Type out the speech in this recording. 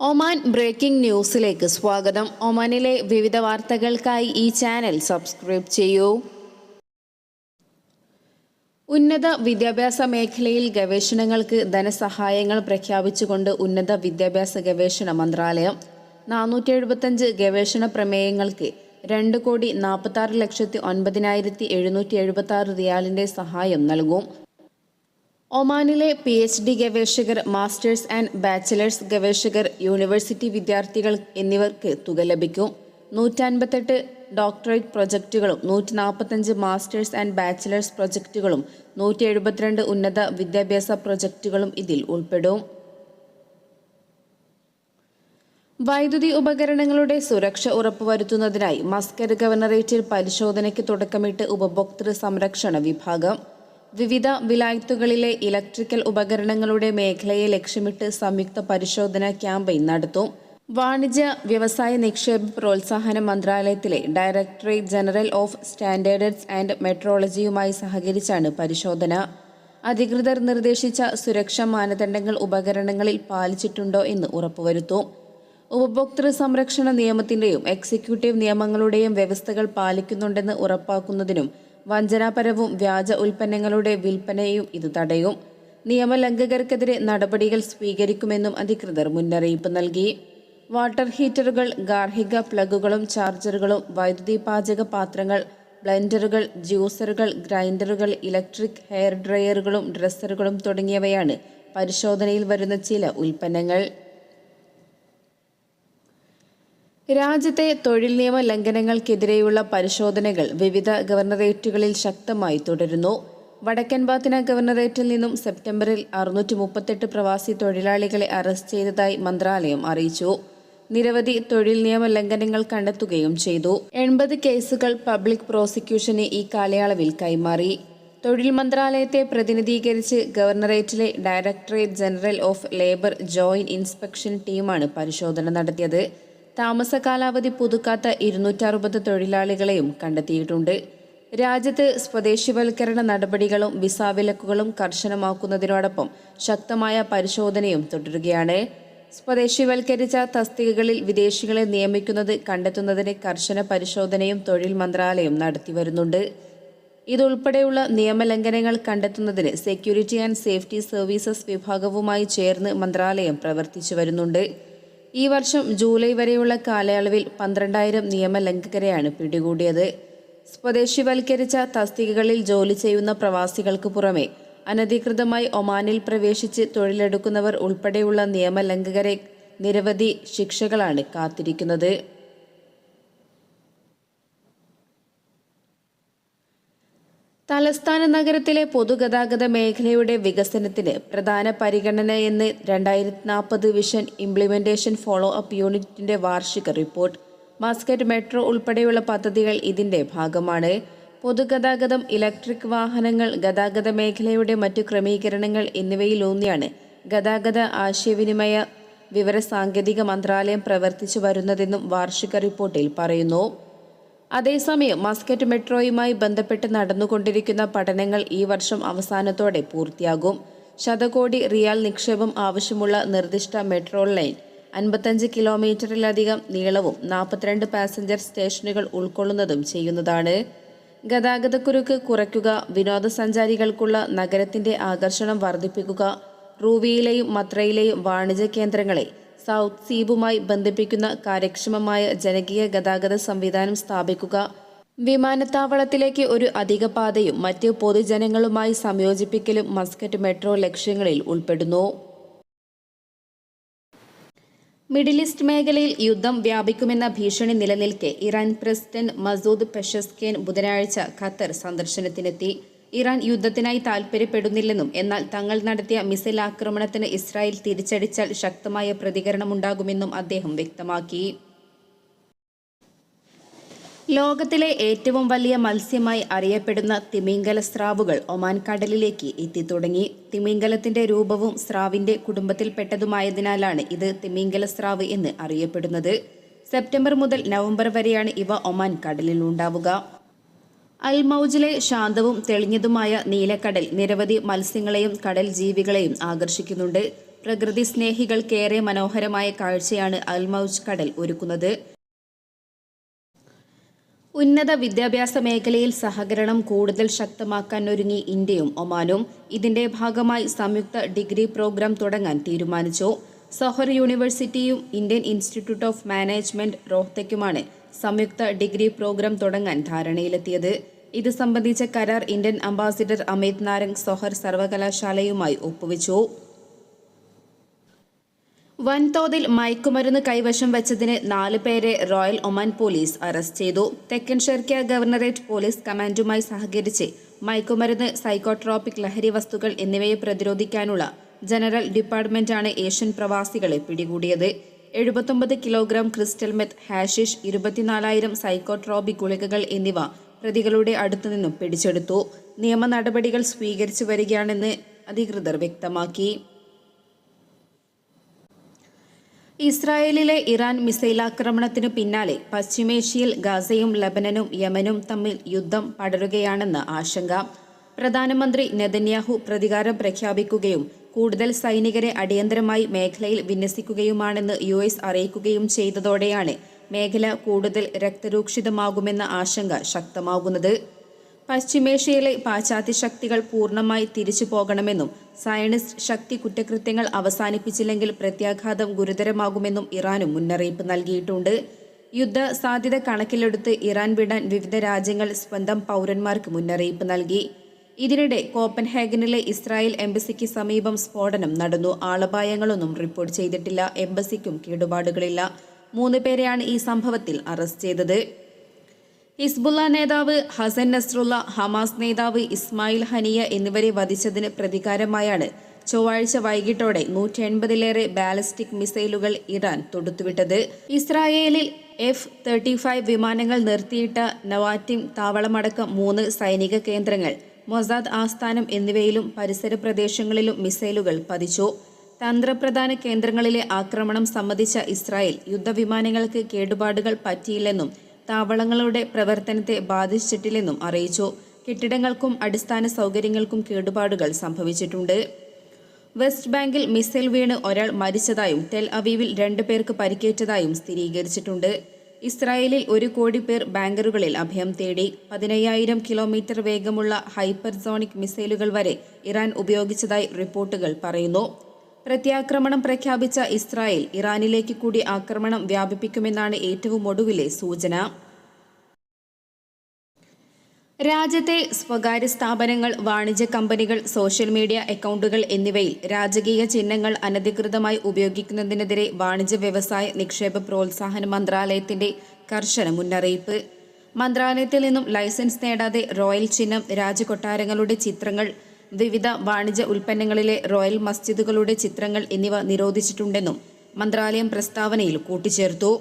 Oman breaking ന്യൂസിലേക്ക് സ്വാഗതം. ഒമാനിലെ വിവിധ വാർത്തകൾക്കായി ഈ ചാനൽ സബ്സ്ക്രൈബ് ചെയ്യൂ. ഉന്നത വിദ്യാഭ്യാസ മേഖലയിൽ ഗവേഷണങ്ങൾക്ക് ധനസഹായങ്ങൾ പ്രഖ്യാപിച്ചുകൊണ്ട് ഉന്നത വിദ്യാഭ്യാസ ഗവേഷണ മന്ത്രാലയം നാനൂറ്റി എഴുപത്തഞ്ച് ഗവേഷണ പ്രമേയങ്ങൾക്ക് രണ്ട് കോടി നാൽപ്പത്തി ലക്ഷത്തി ഒൻപതിനായിരത്തി എഴുന്നൂറ്റി എഴുപത്തി ആറ് റിയാലിന്റെ സഹായം നൽകും. ഒമാനിലെ പി എച്ച് ഡി ഗവേഷകർ മാസ്റ്റേഴ്സ് ആൻഡ് ബാച്ചിലേഴ്സ് ഗവേഷകർ യൂണിവേഴ്സിറ്റി വിദ്യാർത്ഥികൾ എന്നിവർക്ക് തുക ലഭിക്കും. നൂറ്റൻപത്തെട്ട് ഡോക്ടറേറ്റ് പ്രൊജക്റ്റുകളും നൂറ്റി നാൽപ്പത്തഞ്ച് മാസ്റ്റേഴ്സ് ആൻഡ് ബാച്ചിലേഴ്സ് പ്രൊജക്റ്റുകളും നൂറ്റി എഴുപത്തിരണ്ട് ഉന്നത വിദ്യാഭ്യാസ പ്രൊജക്റ്റുകളും ഇതിൽ ഉൾപ്പെടും. വൈദ്യുതി ഉപകരണങ്ങളുടെ സുരക്ഷ ഉറപ്പുവരുത്തുന്നതിനായി മസ്കർ ഗവർണറേറ്റിൽ പരിശോധനയ്ക്ക് തുടക്കമിട്ട് ഉപഭോക്തൃ സംരക്ഷണ വിഭാഗം. വിവിധ വിലായത്തുകളിലെ ഇലക്ട്രിക്കൽ ഉപകരണങ്ങളുടെ മേഖലയെ ലക്ഷ്യമിട്ട് സംയുക്ത പരിശോധന ക്യാമ്പയിൻ നടത്തും. വാണിജ്യ വ്യവസായ നിക്ഷേപ പ്രോത്സാഹന മന്ത്രാലയത്തിലെ directorate general of standards and മെട്രോളജിയുമായി സഹകരിച്ചാണ് പരിശോധന. അധികൃതർ നിർദ്ദേശിച്ച സുരക്ഷാ മാനദണ്ഡങ്ങൾ ഉപകരണങ്ങളിൽ പാലിച്ചിട്ടുണ്ടോ എന്ന് ഉറപ്പുവരുത്തും. ഉപഭോക്തൃ സംരക്ഷണ നിയമത്തിന്റെയും എക്സിക്യൂട്ടീവ് നിയമങ്ങളുടെയും വ്യവസ്ഥകൾ പാലിക്കുന്നുണ്ടെന്ന് ഉറപ്പാക്കുന്നതിനും വഞ്ചനാപരവും വ്യാജ ഉൽപ്പന്നങ്ങളുടെ വിൽപ്പനയും ഇത് തടയും. നിയമലംഘകർക്കെതിരെ നടപടികൾ സ്വീകരിക്കുമെന്നും അധികൃതർ മുന്നറിയിപ്പ് നൽകി. വാട്ടർ ഹീറ്ററുകൾ ഗാർഹിക പ്ലഗുകളും ചാർജറുകളും വൈദ്യുതി പാചക പാത്രങ്ങൾ ബ്ലെൻഡറുകൾ ജ്യൂസറുകൾ ഗ്രൈൻഡറുകൾ ഇലക്ട്രിക് ഹെയർ ഡ്രയറുകളും ഡ്രസ്സറുകളും തുടങ്ങിയവയാണ് പരിശോധനയിൽ വരുന്ന ചില ഉൽപ്പന്നങ്ങൾ. രാജ്യത്തെ തൊഴിൽ നിയമ ലംഘനങ്ങൾക്കെതിരെയുള്ള പരിശോധനകൾ വിവിധ ഗവർണറേറ്റുകളിൽ ശക്തമായി തുടരുന്നു. വടക്കൻ ബാത്തിന ഗവർണറേറ്റിൽ നിന്നും സെപ്റ്റംബറിൽ അറുന്നൂറ്റി മുപ്പത്തെട്ട് പ്രവാസി തൊഴിലാളികളെ അറസ്റ്റ് ചെയ്തതായി മന്ത്രാലയം അറിയിച്ചു. നിരവധി തൊഴിൽ നിയമ ലംഘനങ്ങൾ കണ്ടെത്തുകയും ചെയ്തു. എൺപത് കേസുകൾ പബ്ലിക് പ്രോസിക്യൂഷന് ഈ കാലയളവിൽ കൈമാറി. തൊഴിൽ മന്ത്രാലയത്തെ പ്രതിനിധീകരിച്ച് ഗവർണറേറ്റിലെ directorate general of labour joint inspection ടീമാണ് പരിശോധന നടത്തിയത്. താമസ കാലാവധി പുതുക്കാത്ത ഇരുന്നൂറ്ററുപത് തൊഴിലാളികളെയും കണ്ടെത്തിയിട്ടുണ്ട്. രാജ്യത്ത് സ്വദേശിവൽക്കരണ നടപടികളും വിസ വിലക്കുകളും കർശനമാക്കുന്നതിനോടൊപ്പം ശക്തമായ പരിശോധനയും തുടരുകയാണ്. സ്വദേശിവൽക്കരിച്ച തസ്തികകളിൽ വിദേശികളെ നിയമിക്കുന്നത് കണ്ടെത്തുന്നതിന് കർശന പരിശോധനയും തൊഴിൽ മന്ത്രാലയം നടത്തിവരുന്നുണ്ട് ഇതുൾപ്പെടെയുള്ള നിയമലംഘനങ്ങൾ കണ്ടെത്തുന്നതിന് സെക്യൂരിറ്റി ആൻഡ് സേഫ്റ്റി സർവീസസ് വിഭാഗവുമായി ചേർന്ന് മന്ത്രാലയം പ്രവർത്തിച്ചു വരുന്നുണ്ട്. ഈ വർഷം ജൂലൈ വരെയുള്ള കാലയളവിൽ പന്ത്രണ്ടായിരം നിയമലംഘകരെയാണ് പിടികൂടിയത്. സ്വദേശിവൽക്കരിച്ച തസ്തികകളിൽ ജോലി ചെയ്യുന്ന പ്രവാസികൾക്ക് പുറമെ അനധികൃതമായി ഒമാനിൽ പ്രവേശിച്ച് തൊഴിലെടുക്കുന്നവർ ഉൾപ്പെടെയുള്ള നിയമലംഘകരെ നിരവധി ശിക്ഷകളാണ് കാത്തിരിക്കുന്നത്. തലസ്ഥാന നഗരത്തിലെ പൊതുഗതാഗത മേഖലയുടെ വികസനത്തിന് പ്രധാന പരിഗണന എന്ന് രണ്ടായിരത്തി നാൽപ്പത് വിഷൻ ഇംപ്ലിമെന്റേഷൻ ഫോളോ അപ്പ് യൂണിറ്റിന്റെ വാർഷിക റിപ്പോർട്ട്. മസ്കറ്റ് മെട്രോ ഉൾപ്പെടെയുള്ള പദ്ധതികൾ ഇതിന്റെ ഭാഗമാണ്. പൊതുഗതാഗതം ഇലക്ട്രിക് വാഹനങ്ങൾ ഗതാഗത മേഖലയുടെ മറ്റു ക്രമീകരണങ്ങൾ എന്നിവയിലൂന്നിയാണ് ഗതാഗത ആശയവിനിമയ വിവരസാങ്കേതിക മന്ത്രാലയം പ്രവർത്തിച്ചു വരുന്നതെന്നും വാർഷിക റിപ്പോർട്ടിൽ പറയുന്നു. അതേസമയം മസ്കറ്റ് മെട്രോയുമായി ബന്ധപ്പെട്ട് നടന്നുകൊണ്ടിരിക്കുന്ന പഠനങ്ങൾ ഈ വർഷം അവസാനത്തോടെ പൂർത്തിയാകും. ശതകോടി റിയാൽ നിക്ഷേപം ആവശ്യമുള്ള നിർദ്ദിഷ്ട മെട്രോ ലൈൻ അൻപത്തഞ്ച് കിലോമീറ്ററിലധികം നീളവും നാൽപ്പത്തിരണ്ട് പാസഞ്ചർ സ്റ്റേഷനുകൾ ഉൾക്കൊള്ളുന്നതും ചെയ്യുന്നതാണ്. ഗതാഗതക്കുരുക്ക് കുറയ്ക്കുക വിനോദസഞ്ചാരികൾക്കുള്ള നഗരത്തിന്റെ ആകർഷണം വർദ്ധിപ്പിക്കുക റൂവിയിലെയും മത്രയിലെയും വാണിജ്യ കേന്ദ്രങ്ങളെ സൗത്ത് സീബുമായി ബന്ധിപ്പിക്കുന്ന കാര്യക്ഷമമായ ജനകീയ ഗതാഗത സംവിധാനം സ്ഥാപിക്കുക. വിമാനത്താവളത്തിലേക്ക് ഒരു അധിക പാതയും മറ്റ് പൊതുജനങ്ങളുമായി സംയോജിപ്പിക്കലും മസ്കറ്റ് മെട്രോ ലക്ഷ്യങ്ങളിൽ ഉൾപ്പെടുന്നു. മിഡിൽ ഈസ്റ്റ് മേഖലയിൽ യുദ്ധം വ്യാപിക്കുമെന്ന ഭീഷണി നിലനിൽക്കെ ഇറാൻ പ്രസിഡന്റ് മസൂദ് പെഷസ്കേൻ ബുധനാഴ്ച ഖത്തർ സന്ദർശനത്തിനെത്തി. ഇറാൻ യുദ്ധത്തിനായി താൽപ്പര്യപ്പെടുന്നില്ലെന്നും എന്നാൽ തങ്ങൾ നടത്തിയ മിസൈൽ ആക്രമണത്തിന് ഇസ്രായേൽ തിരിച്ചടിച്ചാൽ ശക്തമായ പ്രതികരണമുണ്ടാകുമെന്നും അദ്ദേഹം വ്യക്തമാക്കി. ലോകത്തിലെ ഏറ്റവും വലിയ മത്സ്യമായി അറിയപ്പെടുന്ന തിമിംഗല സ്രാവുകൾ ഒമാൻ കടലിലേക്ക് എത്തിത്തുടങ്ങി. തിമിംഗലത്തിന്റെ രൂപവും സ്രാവിന്റെ കുടുംബത്തിൽപ്പെട്ടതുമായതിനാലാണ് ഇത് തിമിംഗല സ്രാവ് എന്ന് അറിയപ്പെടുന്നത്. സെപ്റ്റംബർ മുതൽ നവംബർ വരെയാണ് ഇവ ഒമാൻ കടലിൽ ഉണ്ടാവുക അൽമൗജിലെ ശാന്തവും തെളിഞ്ഞതുമായ നീലക്കടൽ നിരവധി മത്സ്യങ്ങളെയും കടൽ ജീവികളെയും ആകർഷിക്കുന്നുണ്ട്. പ്രകൃതി സ്നേഹികൾക്കേറെ മനോഹരമായ കാഴ്ചയാണ് അൽമൌജ് കടൽ ഒരുക്കുന്നത്. ഉന്നത വിദ്യാഭ്യാസ മേഖലയിൽ സഹകരണം കൂടുതൽ ശക്തമാക്കാൻ ഒരുങ്ങി ഇന്ത്യയും ഒമാനും. ഇതിന്റെ ഭാഗമായി സംയുക്ത ഡിഗ്രി പ്രോഗ്രാം തുടങ്ങാൻ തീരുമാനിച്ചു. സൊഹർ യൂണിവേഴ്സിറ്റിയും ഇന്ത്യൻ ഇൻസ്റ്റിറ്റ്യൂട്ട് ഓഫ് മാനേജ്മെന്റ് റോഹ്തയ്ക്കുമാണ് സംയുക്ത ഡിഗ്രി പ്രോഗ്രാം തുടങ്ങാൻ ധാരണയിലെത്തിയത്. ഇത് സംബന്ധിച്ച കരാർ Indian ambassador Amit Narang Sohar സർവകലാശാലയുമായി ഒപ്പുവെച്ചു. വൻതോതിൽ മയക്കുമരുന്ന് കൈവശം വെച്ചതിന് നാല് പേരെ റോയൽ ഒമാൻ പോലീസ് അറസ്റ്റ് ചെയ്തു. തെക്കൻ ഷെർക്കിയ ഗവർണറേറ്റ് പോലീസ് കമാൻഡുമായി സഹകരിച്ച് മയക്കുമരുന്ന് സൈക്കോട്രോപിക് ലഹരി വസ്തുക്കൾ എന്നിവയെ പ്രതിരോധിക്കാനുള്ള ജനറൽ ഡിപ്പാർട്ട്മെന്റാണ് ഏഷ്യൻ പ്രവാസികളെ പിടികൂടിയത്. എഴുപത്തൊമ്പത് കിലോഗ്രാം ക്രിസ്റ്റൽ മെത്ത് ഹാഷിഷ് ഇരുപത്തിനാലായിരം സൈക്കോട്രോപിക് ഗുളികകൾ എന്നിവ പ്രതികളുടെ അടുത്തുനിന്നും പിടിച്ചെടുത്തു. നിയമ നടപടികൾ സ്വീകരിച്ചു വരികയാണെന്ന് അധികൃതർ വ്യക്തമാക്കി. ഇസ്രായേലിലെ ഇറാൻ മിസൈലാക്രമണത്തിനു പിന്നാലെ പശ്ചിമേഷ്യയിൽ ഗാസയും ലബനനും യമനും തമ്മിൽ യുദ്ധം പടരുകയാണെന്ന് ആശങ്ക. പ്രധാനമന്ത്രി നെതന്യാഹു പ്രതികാരം പ്രഖ്യാപിക്കുകയും കൂടുതൽ സൈനികരെ അടിയന്തരമായി മേഖലയിൽ വിന്യസിക്കുകയുമാണെന്ന് യു എസ് അറിയിക്കുകയും ചെയ്തതോടെയാണ് മേഖല കൂടുതൽ രക്തരൂക്ഷിതമാകുമെന്ന ആശങ്ക ശക്തമാകുന്നത്. പശ്ചിമേഷ്യയിലെ പാശ്ചാത്യ ശക്തികൾ പൂർണമായി തിരിച്ചു പോകണമെന്നും സയനിസ്റ്റ് ശക്തി കുറ്റകൃത്യങ്ങൾ അവസാനിപ്പിച്ചില്ലെങ്കിൽ പ്രത്യാഘാതം ഗുരുതരമാകുമെന്നും ഇറാനും മുന്നറിയിപ്പ് നൽകിയിട്ടുണ്ട്. യുദ്ധ സാധ്യത കണക്കിലെടുത്ത് ഇറാൻ വിടാൻ വിവിധ രാജ്യങ്ങൾ സ്വന്തം പൗരന്മാർക്ക് മുന്നറിയിപ്പ് നൽകി. ഇതിനിടെ കോപ്പൻഹാഗനിലെ ഇസ്രായേൽ എംബസിക്ക് സമീപം സ്ഫോടനം നടന്നു. ആളപായങ്ങളൊന്നും റിപ്പോർട്ട് ചെയ്തിട്ടില്ല. എംബസിക്കും കേടുപാടുകളില്ല. മൂന്ന് പേരെയാണ് ഈ സംഭവത്തിൽ അറസ്റ്റ് ചെയ്തത്. ഹിസ്ബുള്ള നേതാവ് ഹസൻ നസ്രുള്ള ഹമാസ് നേതാവ് ഇസ്മായിൽ ഹനിയ എന്നിവരെ വധിച്ചതിന് പ്രതികാരമായാണ് ചൊവ്വാഴ്ച വൈകിട്ടോടെ നൂറ്റി എൺപതിലേറെ ബാലിസ്റ്റിക് മിസൈലുകൾ ഇറാൻ തൊടുത്തുവിട്ടത്. ഇസ്രായേലിൽ എഫ് തേർട്ടി ഫൈവ് വിമാനങ്ങൾ നിർത്തിയിട്ട നവാറ്റിം താവളമടക്കം മൂന്ന് സൈനിക കേന്ദ്രങ്ങൾ മൊസാദ് ആസ്ഥാനം എന്നിവയിലും പരിസര പ്രദേശങ്ങളിലും മിസൈലുകൾ പതിച്ചു. തന്ത്രപ്രധാന കേന്ദ്രങ്ങളിലെ ആക്രമണം സംബന്ധിച്ച ഇസ്രായേൽ യുദ്ധവിമാനങ്ങൾക്ക് കേടുപാടുകൾ പറ്റിയില്ലെന്നും താവളങ്ങളുടെ പ്രവർത്തനത്തെ ബാധിച്ചിട്ടില്ലെന്നും അറിയിച്ചു. കെട്ടിടങ്ങൾക്കും അടിസ്ഥാന സൗകര്യങ്ങൾക്കും കേടുപാടുകൾ സംഭവിച്ചിട്ടുണ്ട്. വെസ്റ്റ് ബാങ്കിൽ മിസൈൽ വീണ് ഒരാൾ മരിച്ചതായും ടെൽ അവീവിൽ രണ്ടു പേർക്ക് പരിക്കേറ്റതായും സ്ഥിരീകരിച്ചിട്ടുണ്ട്. ഇസ്രായേലിൽ ഒരു കോടി പേർ ബാങ്കറുകളിൽ അഭയം തേടി. പതിനയ്യായിരം കിലോമീറ്റർ വേഗമുള്ള ഹൈപ്പർസോണിക് മിസൈലുകൾ വരെ ഇറാൻ ഉപയോഗിച്ചതായി റിപ്പോർട്ടുകൾ പറയുന്നു. പ്രത്യാക്രമണം പ്രഖ്യാപിച്ച ഇസ്രായേൽ ഇറാനിലേക്ക് കൂടി ആക്രമണം വ്യാപിപ്പിക്കുമെന്നാണ് ഏറ്റവും ഒടുവിലെ സൂചന. രാജ്യത്തെ സ്വകാര്യ സ്ഥാപനങ്ങൾ വാണിജ്യ കമ്പനികൾ സോഷ്യൽ മീഡിയ അക്കൗണ്ടുകൾ എന്നിവയിൽ രാജകീയ ചിഹ്നങ്ങൾ അനധികൃതമായി ഉപയോഗിക്കുന്നതിനെതിരെ വാണിജ്യ വ്യവസായ നിക്ഷേപ പ്രോത്സാഹന മന്ത്രാലയത്തിന്റെ കർശന മുന്നറിയിപ്പ്. മന്ത്രാലയത്തിൽ നിന്നും ലൈസൻസ് നേടാതെ റോയൽ ചിഹ്നം രാജകൊട്ടാരങ്ങളുടെ ചിത്രങ്ങൾ വിവിധ വാണിജ്യ ഉൽപ്പന്നങ്ങളിലെ റോയൽ മസ്ജിദുകളുടെ ചിത്രങ്ങൾ എന്നിവ നിരോധിച്ചിട്ടുണ്ടെന്നും മന്ത്രാലയം പ്രസ്താവനയിൽ കൂട്ടിച്ചേർത്തു.